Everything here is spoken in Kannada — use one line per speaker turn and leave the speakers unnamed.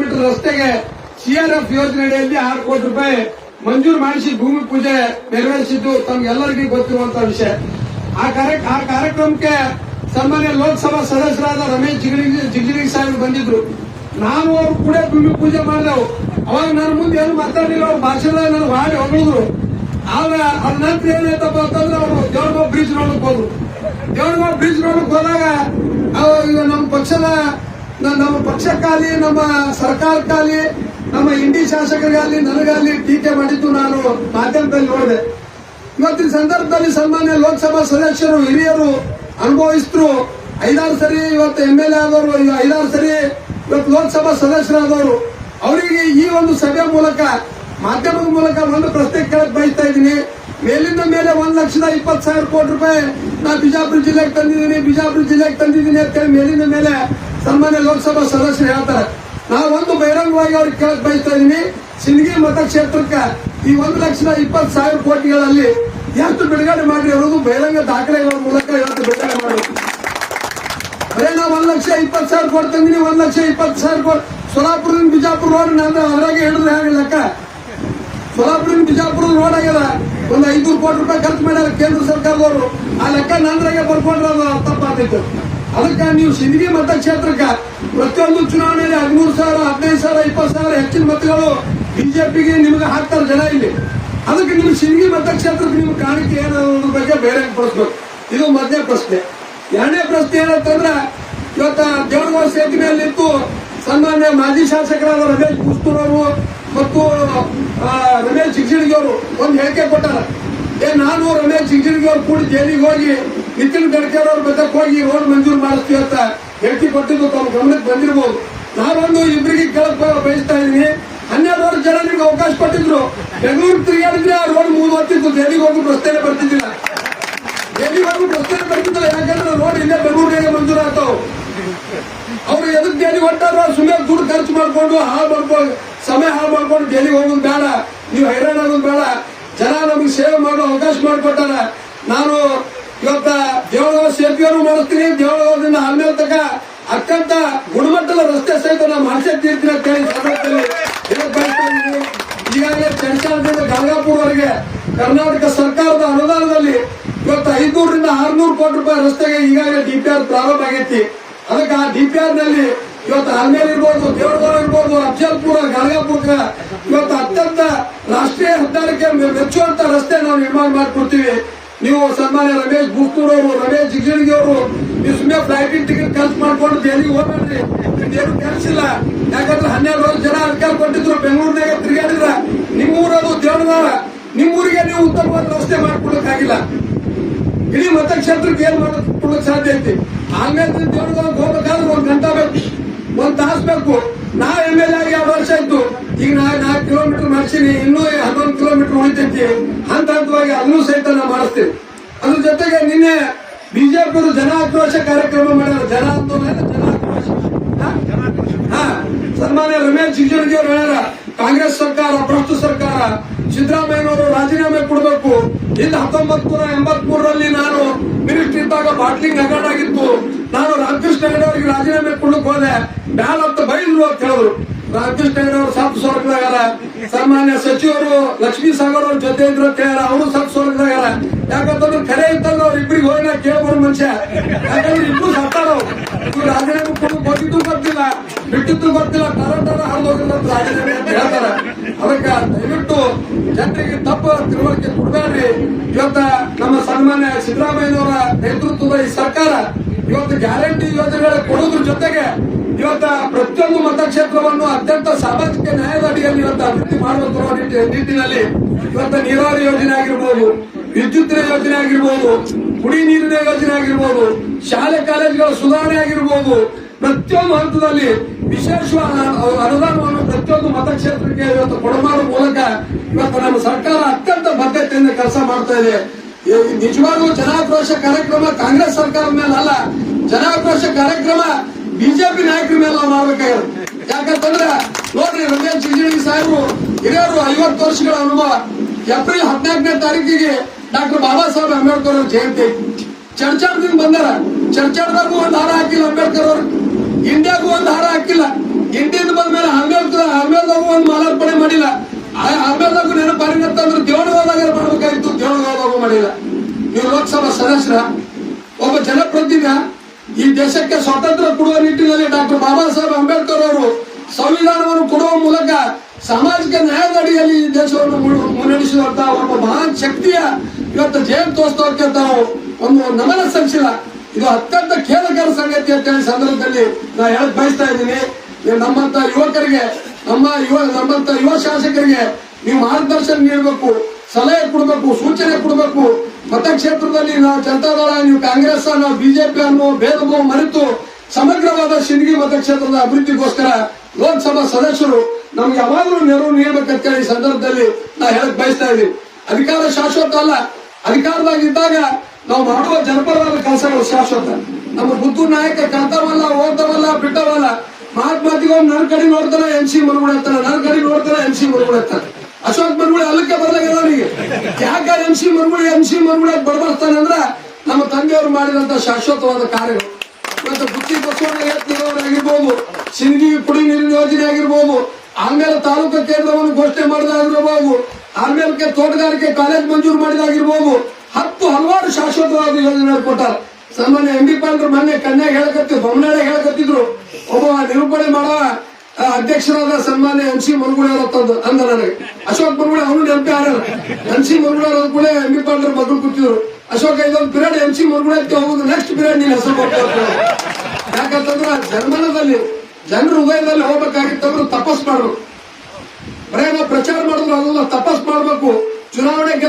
ಕಿಲೋಮೀಟರ್ ರಸ್ತೆಗೆ ಸಿಆರ್ಎಫ್ ಯೋಜನೆ ಅಡಿಯಲ್ಲಿ ಆರು ಕೋಟಿ ರೂಪಾಯಿ ಮಂಜೂರು ಮಾಡಿಸಿ ಭೂಮಿ ಪೂಜೆ ನೆರವೇರಿಸಿದ್ದು ತಮ್ಗೆಲ್ಲರಿಗೂ ಗೊತ್ತಿರುವಂತಹ ವಿಷಯ. ಆ ಕಾರ್ಯ ಆ ಕಾರ್ಯಕ್ರಮಕ್ಕೆ ಸನ್ಮಾನ್ಯ ಲೋಕಸಭಾ ಸದಸ್ಯರಾದ ರಮೇಶ್ ಜಿಗಣಿ ಜಿಗಜಿಗಿ ಸಾಹೇಬ್ ಬಂದಿದ್ರು. ನಾನು ಅವ್ರು ಕೂಡ ಭೂಮಿ ಪೂಜೆ ಮಾಡಿದೆವು. ಅವಾಗ ನನ್ನ ಮುಂದೆ ಏನು ಮಾತಾಡಲಿಲ್ಲ, ಅವ್ರ ಭಾಷೆದಾಗ ನನಗೆ ಹಾಡಿ ಹೊಗಳಿದ್ರು. ಆಗ ಅದ ನಂತರ ಏನಾಯ್ತಪ್ಪ ಅಂತಂದ್ರೆ ಅವರು ದೇವರಗಾಂವ್ ಬ್ರಿಡ್ಜ್ ನೋಡಕ್ ಹೋದ್ರು. ದೇವರಗಾಂವ್ ಬ್ರಿಡ್ಜ್ ನೋಡಕ್ ಹೋದಾಗ ನಮ್ಮ ಪಕ್ಷದ ನಮ್ಮ ಪಕ್ಷಕ್ಕಾಗಲಿ, ನಮ್ಮ ಸರ್ಕಾರಕ್ಕಾಗಲಿ, ನಮ್ಮ ಇಂಡಿ ಶಾಸಕರಿಗಾಗಲಿ, ನನಗಾಗಲಿ ಟೀಕೆ ಮಾಡಿದ್ದು ನಾನು ಮಾಧ್ಯಮದಲ್ಲಿ ನೋಡಿದೆ. ಇವತ್ತಿನ ಸಂದರ್ಭದಲ್ಲಿ ಸನ್ಮಾನ್ಯ ಲೋಕಸಭಾ ಸದಸ್ಯರು, ಹಿರಿಯರು ಅನುಭವಿಸಿದ್ರು ಐದಾರು ಸರಿ ಇವತ್ತು ಎಂ ಎಲ್ ಎ ಆದವರು ಐದಾರು ಸರಿ ಇವತ್ತು ಲೋಕಸಭಾ ಸದಸ್ಯರಾದವರು. ಅವರಿಗೆ ಈ ಒಂದು ಸಭೆ ಮೂಲಕ, ಮಾಧ್ಯಮದ ಮೂಲಕ ಒಂದು ಪ್ರಶ್ನೆ ಕೇಳಕ್ ಬಯಸ್ತಾ ಇದ್ದೀನಿ. ಮೇಲಿಂದ ಮೇಲೆ ಒಂದ್ ಲಕ್ಷದ ಇಪ್ಪತ್ತು ಸಾವಿರ ಕೋಟಿ ರೂಪಾಯಿ ನಾನು ಬಿಜಾಪುರ ಜಿಲ್ಲೆಗೆ ತಂದಿದ್ದೀನಿ, ಬಿಜಾಪುರ ಜಿಲ್ಲೆಗೆ ತಂದಿದ್ದೀನಿ ಅಂತೇಳಿ ಮೇಲಿಂದ ಮೇಲೆ ಸನ್ಮಾನ್ಯ ಲೋಕಸಭಾ ಸದಸ್ಯರು ಹೇಳ್ತಾರೆ. ನಾವು ಒಂದು ಬಹಿರಂಗವಾಗಿ ಅವ್ರಿಗೆ ಕೇಳಕ್ ಬಯಸ್ತಾ ಇದೀನಿ ಸಿಂದಗಿ ಮತಕ್ಷೇತ್ರಕ್ಕೆ ಈ ಒಂದು ಲಕ್ಷದ ಇಪ್ಪತ್ತು ಸಾವಿರ ಕೋಟಿಗಳಲ್ಲಿ ಎಷ್ಟು ಬಿಡುಗಡೆ ಮಾಡಿ ಅನ್ನೋದು ಬಹಿರಂಗ ದಾಖಲೆಗಳ ಮೂಲಕ ಇವತ್ತು ಬಿಡುಗಡೆ ಮಾಡಬೇಕು ಅದೇ ನಾವು ಒಂದ್ ಲಕ್ಷ ಇಪ್ಪತ್ತು ಸಾವಿರ ಕೋಟಿ ತಂದಿನಿ, ಒಂದ್ ಲಕ್ಷ ಇಪ್ಪತ್ತು ಸಾವಿರ ಕೋಟಿ. ಸೋಲಾಪುರದಿಂದ ಬಿಜಾಪುರ ರೋಡ್ ನಾನು ಅದ್ರಾಗೆ ಹೇಳಿದ್ರೆ ಹೇಗೆ ಲೆಕ್ಕ? ಸೋಲಾಪುರದಿಂದ ಬಿಜಾಪುರ ರೋಡ್ ಆಗ್ಯದ. ಒಂದು ಐದು ಕೋಟಿ ರೂಪಾಯಿ ಖರ್ಚು ಮಾಡ್ಯಾರ ಕೇಂದ್ರ ಸರ್ಕಾರದವರು. ಆ ಲೆಕ್ಕ ನಂದ್ರಾಗೆ ಬರ್ಕೊಂಡ್ರೆ ಅದು ತಪ್ಪಾಗ್ತಿತ್ತು. ಅದಕ್ಕೆ ನೀವು ಸಿಂದಗಿ ಮತಕ್ಷೇತ್ರಕ್ಕೆ ಪ್ರತಿಯೊಂದು ಚುನಾವಣೆಯಲ್ಲಿ ಹದಿಮೂರು ಸಾವಿರ, ಹದಿನೈದು ಸಾವಿರ, ಇಪ್ಪತ್ತು ಸಾವಿರ ಹೆಚ್ಚಿನ ಮತಗಳು ಬಿಜೆಪಿಗೆ ನಿಮ್ಗೆ ಹಾಕ್ತಾರೆ ಜನ ಇಲ್ಲಿ. ಅದಕ್ಕೆ ನಿಮ್ಮ ಸಿಂದಗಿ ಮತಕ್ಷೇತ್ರಕ್ಕೆ ನಿಮ್ಗೆ ಕಾಣಿಕೆ ಏನು ಅನ್ನೋದ್ರ ಬಗ್ಗೆ ಬೇರೆ ಪಡಿಸ್ಬೇಕು ಇದು ಮೊದಲನೇ ಪ್ರಶ್ನೆ. ಎರಡನೇ ಪ್ರಶ್ನೆ ಏನಂತಂದ್ರೆ, ಇವತ್ತ ದೇವರಗಾಂವ ಸೇತುವೆಯಲ್ಲಿ ನಿಂತು ಸನ್ಮಾನ್ಯ ಮಾಜಿ ಶಾಸಕರಾದ ರಮೇಶ್ ಪುಸ್ತೂರವರು ಮತ್ತು ರಮೇಶ್ ಜಿಗಜಿಣಗಿ ಅವರು ಒಂದು ಹೇಳಿಕೆ ಕೊಟ್ಟಾರ. ಏ, ನಾನು ರಮೇಶ್ ಜಿಗಜಿಣಗಿ ಅವರು ಕೂಡಿ ಜೈಲಿಗೆ ಹೋಗಿ ನಿತಿನ್ ಗಡ್ಕರಿ ಅವ್ರ ಬೆದಕ್ ಹೋಗಿ ರೋಡ್ ಮಂಜೂರು ಮಾಡಿಸ್ತೀವಿ ಅಂತ ಹೇಳ್ತಿ ಕೊಟ್ಟಿದ್ದು ತಮ್ಮ ಗಮನಕ್ಕೆ ಬಂದಿರಬಹುದು ನಾನೊಂದು ಇಬ್ಬರಿಗೆ ಕೇಳಕ್ ಬಯಸ್ತಾ ಇದೀನಿ ಹನ್ನೆರಡು ವರ್ಷ ಜನ ನಿಮ್ಗೆ ಅವಕಾಶ ಕೊಟ್ಟಿದ್ರು. ಬೆಂಗಳೂರು ತಿರುಗಾಡಿದ್ರೆ ಆ ರೋಡ್ ಮೂರು ಹೊತ್ತಿತ್ತು ದೆಹಲಿಗೆ ಹೋಗಿ ರಸ್ತೆನೆ ಬರ್ತಿದ್ದಿಲ್ಲ. ದೆಹಲಿಗೆ ಹೋಗಿ ರಸ್ತೆ ಬರ್ತಿದ್ದಿಲ್ಲ. ಯಾಕಂದ್ರೆ ರೋಡ್ ಇಲ್ಲೇ ಬೆಂಗಳೂರಿಗೆ ಮಂಜೂರಾಗ್ತಾವ ಅವ್ರು ಎದಕ್ ಜೈಲಿಗೆ ಹೊಟ್ಟಾರ ಸುಮ್ಮನೆ ದುಡ್ಡು ಖರ್ಚು ಮಾಡ್ಕೊಂಡು ಹಾಳು ಮಾಡ್ಕೊಂಡು ಸಮಯ ಹಾಳು ಮಾಡ್ಕೊಂಡು ದೆಹಲಿಗೆ ಹೋಗೋದು ಬೇಡ. ನೀವು ಹೈರಾಣ ಆಗೋದು ಬೇಡ. ಜನ ನಮ್ಗೆ ಸೇವೆ ಮಾಡೋ ಅವಕಾಶ ಮಾಡಿಕೊಟ್ಟಾರ. ನಾನು ಇವತ್ತ ದೇವಳಗಾವ ಸೇತುವೆಯನ್ನು ಮಾಡಿಸ್ತೀನಿ. ದೇವಳದಿಂದ ಆಮೇಲೆ ತಕ ಅತ್ಯಂತ ಗುಣಮಟ್ಟದ ರಸ್ತೆ ಸಹಿತ ನಾವು ಮಾಡಿಸೇ ತೀರ್ತೀನಿ ಅಂತ ಹೇಳಿ ಸಂದರ್ಭದಲ್ಲಿ. ಈಗಾಗಲೇ ಚರ್ಚಾದಿಂದ ಗಂಗಾಪುರವರೆಗೆ ಕರ್ನಾಟಕ ಸರ್ಕಾರದ ಅನುದಾನದಲ್ಲಿ ಇವತ್ತು ಐದ್ನೂರರಿಂದ ಆರ್ನೂರು ಕೋಟಿ ರೂಪಾಯಿ ರಸ್ತೆಗೆ ಈಗಾಗಲೇ ಡಿಪಿಆರ್ ಪ್ರಾರಂಭ ಆಗೈತಿ. ಅದಕ್ಕೆ ಆ ಡಿಪಿಆರ್ನಲ್ಲಿ ಇವತ್ತು ಆಮೇಲೆ ಇರ್ಬೋದು ದೇವರ ಇರ್ಬೋದು ಅಫಜಲ್ಪುರ ಗಂಗಾಪುರ ಇವತ್ತು ಅತ್ಯಂತ ರಾಷ್ಟ್ರೀಯ ಹೆದ್ದಾರಿಗೆ ಮೆಚ್ಚುವಂತ ರಸ್ತೆ ನಾವು ನಿರ್ಮಾಣ ಮಾಡಿಕೊಡ್ತೀವಿ. ಸನ್ಮಾನ್ಯ ರಮೇಶ್ ಬುಸ್ತೂರವರು ರಮೇಶ್ ಜಿಗಜಿಣಗಿ ಅವರು ನೀವು ಸುಮ್ಮನೆ ಫ್ಲೈಟಿನ ಟಿಕೆಟ್ ಖರ್ಚು ಮಾಡ್ಕೊಂಡು ದೆಹಲಿಗೆ ಹೋಗ್ಬೇಡ್ರಿ. ಏನು ಕ್ಯಾನ್ಸಲ್ ಇಲ್ಲ. ಯಾಕಂದ್ರೆ ಹನ್ನೆರಡು ವರ್ಷ ಜನ ಅಧಿಕಾರ ಕೊಟ್ಟಿದ್ರು, ಬೆಂಗಳೂರಿನಾಗ ತಿರುಗಾಡಿದ್ರ ನಿಮ್ಮೂರದು ನಿಮ್ಮ ನಿಮ್ಮೂರಿಗೆ ನೀವು ಉತ್ತಮವಾದ ವ್ಯವಸ್ಥೆ ಮಾಡ್ಕೊಳಕ್ಕಾಗಿಲ್ಲ. ಇಡೀ ಮತಕ್ಷೇತ್ರಕ್ಕೆ ಏನ್ ಮಾಡ್ಕೊಳಕ್ ಸಾಧ್ಯ ಐತಿ? ಆಮೇಲೆ ದೇವರಗಾಂವ್ ಹೋಗ್ಬೇಕಾದ್ರೆ ಒಂದ್ ಗಂಟೆ ಬೇಕು. ಒಂದ್ ತಾಸ್ ಬೇಕು. ನಾ ಎಂ ಎಲ್ ಆಗಿ ಎರಡು ವರ್ಷ ಇತ್ತು ಈಗ ನಾ ನಾಲ್ಕು ಕಿಲೋಮೀಟರ್ ಮಾಡ್ಸೀನಿ, ಇನ್ನೂ ಹನ್ನೊಂದು ಕಿಲೋಮೀಟರ್ ಉಳಿತೈತಿ. ಹಂತ ಹಂತವಾಗಿ ಅಲ್ಲೂ ಸಹಿತ ನಾ ಮಾಡಿಸ್ತೀನಿ. ಅದ್ರ ಜೊತೆಗೆ ನಿನ್ನೆ ಬಿಜೆಪಿ ಜನ ಆಕ್ರೋಶ ಕಾರ್ಯಕ್ರಮ ಮಾಡ್ಯಾರ ಜನ ಆಂದೋಲನ ಜನಾಕ್ರೋಶ ಹಾ? ಸನ್ಮಾನ್ಯ ರಮೇಶ್ ಜಿಗಜಿಣಗಿ ಅವರು ಹೇಳ್ಯಾರ, ಕಾಂಗ್ರೆಸ್ ಸರ್ಕಾರ, ಭ್ರಷ್ಟ ಸರ್ಕಾರ, ಸಿದ್ದರಾಮಯ್ಯನವರು ರಾಜೀನಾಮೆ ಕೊಡಬೇಕು. ಇಲ್ಲಿ ಹತ್ತೊಂಬತ್ ನೂರ ಎಂಬತ್ ಮೂರರಲ್ಲಿ ನಾನು ಮಿನಿಸ್ಟರ್ ಇದ್ದಾಗ ಬಾಟ್ಲಿಂಗ್ ಹಗರಣ ಆಗಿತ್ತು. ನಾನು ರಾಮಕೃಷ್ಣ ಹೆಗಡೆ ಅವರಿಗೆ ರಾಜೀನಾಮೆ ಕೊಡಕ್ ಹೋದೆ. ಬ್ಯಾಲ್ ಅಂತ ಬೈದ್ರು ಅಂತ ಹೇಳಿದ್ರು ರಾಮಕೃಷ್ಣ ಹೆಗಡೆ ಅವರು ಸತ್ ಸ್ವರ್ಗದಾಗಾರ ಸನ್ಮಾನ್ಯ ಸಚಿವರು ಲಕ್ಷ್ಮೀ ಸಾಗರ್ ಅವ್ರ ಜೊತೆ ಇದ್ರು ಅಂತ ಹೇಳ ಅವರು ಸತ್ ಸ್ವರ್ಗದಾಗಾರ ಯಾಕಂತಂದ್ರೆ ಕರೆ ಇತ್ತಂದ್ರೆ ಅವ್ರ ಇಬ್ಬರಿಗೆ ಹೋಗಿ ನಾ ಕೇಳ್ಬಾರ ಮನುಷ್ಯ ಯಾಕಂದ್ರೆ ಇಬ್ರು ಸತ್ತಾರ. ಇವ್ರು ರಾಜೀನಾಮೆ ಕೊಡಕ್ ಕೊಟ್ಟಿದ್ದು ಗೊತ್ತಿಲ್ಲ ಬಿಟ್ಟಿದ್ದು ಗೊತ್ತಿಲ್ಲ ತರ ತರ ಹರಿದೋಗಿಲ್ಲ ರಾಜೀನಾಮೆ ಅಂತ ಹೇಳ್ತಾರೆ. ಅದಕ್ಕೆ ದಯವಿಟ್ಟು ಜನರಿಗೆ ತಪ್ಪು ತಿಳುವಳಿಕೆ ಕೊಡಬೇಡ್ರಿ. ಇವತ್ತ ನಮ್ಮ ಸನ್ಮಾನ್ಯ ಸಿದ್ದರಾಮಯ್ಯನವರ ನೇತೃತ್ವದ ಈ ಸರ್ಕಾರ ಇವತ್ತು ಗ್ಯಾರಂಟಿ ಯೋಜನೆಗಳ ಕೊಡೋದ್ರ ಜೊತೆಗೆ ಇವತ್ತ ಪ್ರತಿಯೊಂದು ಮತಕ್ಷೇತ್ರವನ್ನು ಅತ್ಯಂತ ಸಾಮಾಜಿಕ ನ್ಯಾಯದ ಅಡಿಯಲ್ಲಿ ಇವತ್ತು ಅಭಿವೃದ್ಧಿ ಮಾಡುವಂತಹ ನಿಟ್ಟಿ- ನಿಟ್ಟಿನಲ್ಲಿ ಇವತ್ತು ನೀರಾವರಿ ಯೋಜನೆ ಆಗಿರ್ಬೋದು, ವಿದ್ಯುತ್ ಯೋಜನೆ ಆಗಿರ್ಬೋದು ಕುಡಿ ನೀರಿನ ಯೋಜನೆ ಆಗಿರ್ಬೋದು, ಶಾಲೆ ಕಾಲೇಜುಗಳ ಸುಧಾರಣೆ ಆಗಿರ್ಬೋದು, ಪ್ರತಿಯೊಂದು ಹಂತದಲ್ಲಿ ವಿಶೇಷ ಅನುದಾನವನ್ನು ಪ್ರತಿಯೊಂದು ಮತಕ್ಷೇತ್ರಕ್ಕೆ ಇವತ್ತು ಕೊಡಮಾಡುವ ಮೂಲಕ ಇವತ್ತು ನಮ್ಮ ಸರ್ಕಾರ ಅತ್ಯಂತ ಬದ್ಧತೆಯಿಂದ ಕೆಲಸ ಮಾಡ್ತಾ ಇದೆ. ನಿಜವಾಗ್ಲೂ ಜನಾಕ್ರೋಶ ಕಾರ್ಯಕ್ರಮ ಕಾಂಗ್ರೆಸ್ ಸರ್ಕಾರದ ಮೇಲೆ ಅಲ್ಲ ಜನಾಕ್ರೋಶ ಕಾರ್ಯಕ್ರಮ ಬಿಜೆಪಿ ನಾಯಕರ ಮೇಲೆ ನಾವು ಮಾಡ್ಬೇಕಾಗಿರುತ್ತೆ ಯಾಕಂತಂದ್ರೆ, ನೋಡ್ರಿ, ರಮೇಶ್ ಸಿಂಗ್ ಸಾಹೇಬರು ಹಿರಿಯರು ಐವತ್ತು ವರ್ಷಗಳ ಅನುಭವ. ಏಪ್ರಿಲ್ ಹದಿನಾಲ್ಕನೇ ತಾರೀಕಿಗೆ ಡಾಕ್ಟರ್ ಬಾಬಾ ಸಾಹೇಬ್ ಅಂಬೇಡ್ಕರ್ ಅವ್ರ ಜಯಂತಿ. ಚರ್ಚಾಡದಿಂದ ಬಂದಾರ. ಚರ್ಚಾಡ್ದಾಗೂ ಒಂದು ಹಾರ ಹಾಕಿಲ್ಲ ಅಂಬೇಡ್ಕರ್ ಅವರು. ಇಂಡಿಯಾಗೂ ಒಂದು ಹಾರ ಹಾಕಿಲ್ಲ. ಇಂಡಿಯಿಂದ ಬಂದ ಮೇಲೆ ಆಮೇಲ್ದಾಗೂ ಒಂದು ಮಾಲಾರ್ಪಣೆ ಮಾಡಿಲ್ಲ. ಅಂಬೇಡ್ಕರ್ ಅಂದ್ರೆ ದೇವಳಗೋದಾಗ ಮಾಡ್ಬೇಕಾಗಿತ್ತು ದೇವಣಗೋದಾಗೂ ಮಾಡಿಲ್ಲ. ನೀವು ಲೋಕಸಭಾ ಸದಸ್ಯರ. ಒಬ್ಬ ಜನಪ್ರತಿನಿಧಿಯ ಈ ದೇಶಕ್ಕೆ ಸ್ವಾತಂತ್ರ್ಯ ಕೊಡುವ ನಿಟ್ಟಿನಲ್ಲಿ ಡಾಕ್ಟರ್ ಬಾಬಾ ಸಾಹೇಬ್ ಅಂಬೇಡ್ಕರ್ ಅವರು ಸಂವಿಧಾನವನ್ನು ಕೊಡುವ ಮೂಲಕ ಸಾಮಾಜಿಕ ನ್ಯಾಯದ ಅಡಿಯಲ್ಲಿ ಈ ದೇಶವನ್ನು ಮುನ್- ಮುನ್ನಡೆಸುವಂತಹ ಒಬ್ಬ ಮಹಾನ್ ಶಕ್ತಿಯ ಇವತ್ತು ಜಯಂತ್ಯೋತ್ಸವಕ್ಕೆ ತಾವು ಒಂದು ನಮನ ಸಲ್ಲಿಸಿಲ್ಲ. ಇದು ಅತ್ಯಂತ ಖೇದಕರ ಸಂಗತಿ ಅಂತ ಹೇಳಿ ಸಂದರ್ಭದಲ್ಲಿ ನಾ ಹೇಳಕ್ ಬಯಸ್ತಾ ಇದ್ದೀನಿ. ನಮ್ಮಂತ ಯುವಕರಿಗೆ, ನಮ್ಮ ಯುವ, ನಮ್ಮಂತ ಯುವ ಶಾಸಕರಿಗೆ ನೀವು ಮಾರ್ಗದರ್ಶನ ನೀಡಬೇಕು, ಸಲಹೆ ಕೊಡಬೇಕು, ಸೂಚನೆ ಕೊಡಬೇಕು. ಮತಕ್ಷೇತ್ರದಲ್ಲಿ ನಾವು ಜನತಾದಳ, ನೀವು ಕಾಂಗ್ರೆಸ್, ನಾವು ಬಿಜೆಪಿ ಅನ್ನೋ ಭೇದಭಾವ ಮರೆತು ಸಮಗ್ರವಾದ ಸಿಂದಗಿ ಮತಕ್ಷೇತ್ರದ ಅಭಿವೃದ್ಧಿಗೋಸ್ಕರ ಲೋಕಸಭಾ ಸದಸ್ಯರು ನಮ್ಗೆ ಯಾವಾಗಲೂ ನೆರವು ನೀಡಬೇಕಂತ ಹೇಳಿ ಸಂದರ್ಭದಲ್ಲಿ ನಾ ಹೇಳಕ್ ಬಯಸ್ತಾ ಇದ್ದೀನಿ. ಅಧಿಕಾರ ಶಾಶ್ವತ ಅಲ್ಲ. ಅಧಿಕಾರದಾಗಿದ್ದಾಗ ನಾವು ಮಾಡುವ ಜನಪರವಾದ ಕೆಲಸಗಳು ಶಾಶ್ವತ. ನಮ್ಮ ಬುದ್ಧು ನಾಯಕ ಕಂತವಲ್ಲ ಓದವಲ್ಲ ಬಿಟ್ಟವಲ್ಲ ಮಹಾತ್ಮಾತಿಗೆ ನನ್ನ ಕಡೆ ನೋಡ್ತಾನೆ ಎನ್ ಸಿ ಮರುಗುಳ ನನ್ನ ಕಡೆ ನೋಡ್ತಾನೆ ಎನ್ ಸಿ ಮರುಗುಳ ಇರ್ತಾನೆ ಅಶೋಕ್ ಮನಗುಳಿ ಅಲ್ಲಕ್ಕೆ ಬರ್ಲಾಗ್ಯದ ಅವನಿಗೆ ಯಾಕ ಎನ್ ಸಿ ಮರುಗುಳಿ ಎನ್ ಸಿ ಮರುಗುಳ ಬರ್ಬರ್ತಾನೆ ಅಂದ್ರ ನಮ್ಮ ತಂದೆಯವರು ಮಾಡಿದಂತ ಶಾಶ್ವತವಾದ ಕಾರ್ಯಗಳು. ಇವತ್ತು ಬುತ್ತಿ ಬಸವಣ್ಣ ಆಗಿರ್ಬೋದು, ಸಿಂಧಿ ಕುಡಿ ನೀರಿನ ಯೋಜನೆ ಆಗಿರ್ಬೋದು, ಆಮೇಲೆ ತಾಲೂಕು ಕೇಂದ್ರವನ್ನು ಘೋಷಣೆ ಮಾಡಿದಾಗಿರ್ಬೋದು ಆಮೇಲೆ ತೋಟಗಾರಿಕೆ ಕಾಲೇಜ್ ಮಂಜೂರು ಮಾಡಿದಾಗಿರ್ಬೋದು. ಹತ್ತು ಹಲವಾರು ಶಾಶ್ವತವಾದ ಯೋಜನೆ ಕೊಟ್ಟಾರ ಸಾಮಾನ್ಯ ಎಂ ಬಿ ಪಾಲ್ರು ಮೊನ್ನೆ ಕನ್ಯಾಗ ಹೇಳಕತ್ತಿದ್ರು ಬೊಮ್ಮನಾಳೆ ಹೇಳಕತ್ತಿದ್ರು. ಒಬ್ಬ ನಿರೂಪಣೆ ಮಾಡೋ ಅಧ್ಯಕ್ಷರಾದ ಸನ್ಮಾನ್ಯ ಎನ್ ಸಿ ಮುರುಗುಳವ್ರ ಅಂದ ನನಗೆ. ಅಶೋಕ್ ಮುರುಗುಳ ಅವನು ನೆನಪಿ ಎನ್ ಸಿ ಮುರುಗುಳವ್ರ ಕೂಡ ಎಂ ಬಿ ಪಾಲ್ರ ಮಗಳು ಕೂತಿದ್ರು. ಅಶೋಕ್, ಇದೊಂದು ಪಿರಿಯಡ್ ಎಂ ಸಿ ಮುರುಗುಳ ಹೋಗುದು. ನೆಕ್ಸ್ಟ್ ಪಿರಿಯಡ್ ನೀನ್ ಹೆಸರು ಕೊಟ್ಟು ಯಾಕಂತಂದ್ರ ಜನ್ಮನದಲ್ಲಿ, ಜನರ ಹೃದಯದಲ್ಲಿ ಹೋಗ್ಬೇಕಾಗಿತ್ತಂದ್ರೆ ತಪಸ್ ಮಾಡ್ಬೇಕು ನಾವು ಪ್ರಚಾರ ಮಾಡಿದ್ರು ಅದನ್ನ ತಪಸ್ ಮಾಡಬೇಕು. ಚುನಾವಣೆ